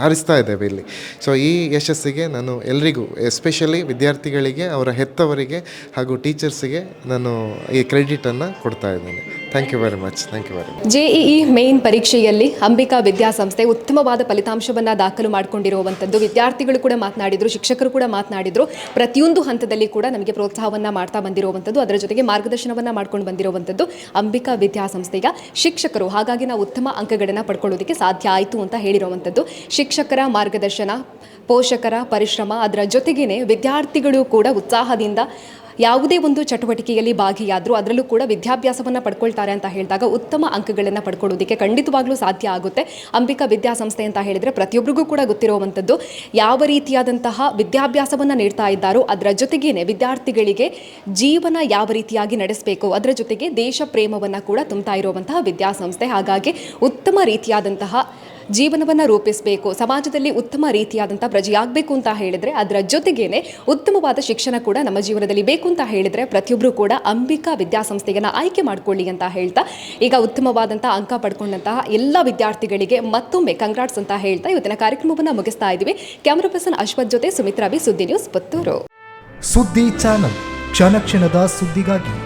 ಹಾರಿಸ್ತಾ ಇದ್ದೇವೆ ಇಲ್ಲಿ. ಸೊ ಈ ಯಶಸ್ಸಿಗೆ ನಾನು ಎಲ್ರಿಗೂ ಎಸ್ಪೆಷಲಿ ವಿದ್ಯಾರ್ಥಿಗಳಿಗೆ, ಅವರ ಹೆತ್ತವರಿಗೆ ಹಾಗೂ ಟೀಚರ್ಸಿಗೆ ನಾನು ಈ ಕ್ರೆಡಿಟನ್ನು ಕೊಡ್ತಾ ಇದ್ದೇನೆ. Thank you very much thank you very much JEE main ಪರೀಕ್ಷೆಯಲ್ಲಿ ಅಂಬಿಕಾ ವಿದ್ಯಾಸಂಸ್ಥೆ ಉತ್ತಮವಾದ ಫಲಿತಾಂಶವನ್ನು ದಾಖಲು ಮಾಡಿಕೊಂಡಿರುವಂಥದ್ದು ವಿದ್ಯಾರ್ಥಿಗಳು ಕೂಡ ಮಾತನಾಡಿದರು, ಶಿಕ್ಷಕರು ಕೂಡ ಮಾತನಾಡಿದರು. ಪ್ರತಿಯೊಂದು ಹಂತದಲ್ಲಿ ಕೂಡ ನಮಗೆ ಪ್ರೋತ್ಸಾಹವನ್ನು ಮಾಡ್ತಾ ಬಂದಿರುವಂಥದ್ದು ಅದರ ಜೊತೆಗೆ ಮಾರ್ಗದರ್ಶನವನ್ನು ಮಾಡ್ಕೊಂಡು ಬಂದಿರುವಂಥದ್ದು ಅಂಬಿಕಾ ವಿದ್ಯಾಸಂಸ್ಥೆಯ ಶಿಕ್ಷಕರು. ಹಾಗಾಗಿ ನಾವು ಉತ್ತಮ ಅಂಕಗಳನ್ನು ಪಡ್ಕೊಳ್ಳೋದಕ್ಕೆ ಸಾಧ್ಯ ಆಯಿತು ಅಂತ ಹೇಳಿರುವಂಥದ್ದು ಶಿಕ್ಷಕರ ಮಾರ್ಗದರ್ಶನ, ಪೋಷಕರ ಪರಿಶ್ರಮ, ಅದರ ಜೊತೆಗೇನೆ ವಿದ್ಯಾರ್ಥಿಗಳು ಕೂಡ ಉತ್ಸಾಹದಿಂದ ಯಾವುದೇ ಒಂದು ಚಟುವಟಿಕೆಯಲ್ಲಿ ಭಾಗಿಯಾದರೂ ಅದರಲ್ಲೂ ಕೂಡ ವಿದ್ಯಾಭ್ಯಾಸವನ್ನು ಪಡ್ಕೊಳ್ತಾರೆ ಅಂತ ಹೇಳಿದಾಗ ಉತ್ತಮ ಅಂಕಗಳನ್ನು ಪಡ್ಕೊಳ್ಳೋದಕ್ಕೆ ಖಂಡಿತವಾಗ್ಲೂ ಸಾಧ್ಯ ಆಗುತ್ತೆ. ಅಂಬಿಕಾ ವಿದ್ಯಾಸಂಸ್ಥೆ ಅಂತ ಹೇಳಿದರೆ ಪ್ರತಿಯೊಬ್ಬರಿಗೂ ಕೂಡ ಗೊತ್ತಿರುವಂಥದ್ದು ಯಾವ ರೀತಿಯಾದಂತಹ ವಿದ್ಯಾಭ್ಯಾಸವನ್ನು ನೀಡ್ತಾ ಇದ್ದಾರೋ ಅದರ ಜೊತೆಗೇನೆ ವಿದ್ಯಾರ್ಥಿಗಳಿಗೆ ಜೀವನ ಯಾವ ರೀತಿಯಾಗಿ ನಡೆಸಬೇಕು, ಅದರ ಜೊತೆಗೆ ದೇಶ ಪ್ರೇಮವನ್ನು ಕೂಡ ತುಂಬ್ತಾ ಇರುವಂತಹ ವಿದ್ಯಾಸಂಸ್ಥೆ. ಹಾಗಾಗಿ ಉತ್ತಮ ರೀತಿಯಾದಂತಹ ಜೀವನವನ್ನು ರೂಪಿಸಬೇಕು, ಸಮಾಜದಲ್ಲಿ ಉತ್ತಮ ರೀತಿಯಾದಂಥ ಪ್ರಜೆಯಾಗಬೇಕು ಅಂತ ಹೇಳಿದರೆ ಅದರ ಜೊತೆಗೇನೆ ಉತ್ತಮವಾದ ಶಿಕ್ಷಣ ಕೂಡ ನಮ್ಮ ಜೀವನದಲ್ಲಿ ಬೇಕು ಅಂತ ಹೇಳಿದರೆ ಪ್ರತಿಯೊಬ್ಬರು ಕೂಡ ಅಂಬಿಕಾ ವಿದ್ಯಾಸಂಸ್ಥೆಯನ್ನು ಆಯ್ಕೆ ಮಾಡಿಕೊಳ್ಳಿ ಅಂತ ಹೇಳ್ತಾ, ಈಗ ಉತ್ತಮವಾದಂಥ ಅಂಕ ಪಡ್ಕೊಂಡಂತಹ ಎಲ್ಲ ವಿದ್ಯಾರ್ಥಿಗಳಿಗೆ ಮತ್ತೊಮ್ಮೆ ಕಂಗ್ರಾಟ್ಸ್ ಅಂತ ಹೇಳ್ತಾ ಇವತ್ತಿನ ಕಾರ್ಯಕ್ರಮವನ್ನು ಮುಗಿಸ್ತಾ ಇದ್ದೀವಿ. ಕ್ಯಾಮರಾ ಪರ್ಸನ್ ಅಶ್ವಥ್ ಜೊತೆ Sumitra B Suddi news Puttur. Suddi channel, ಕ್ಷಣ ಕ್ಷಣದ ಸುದ್ದಿಗಾಗಿ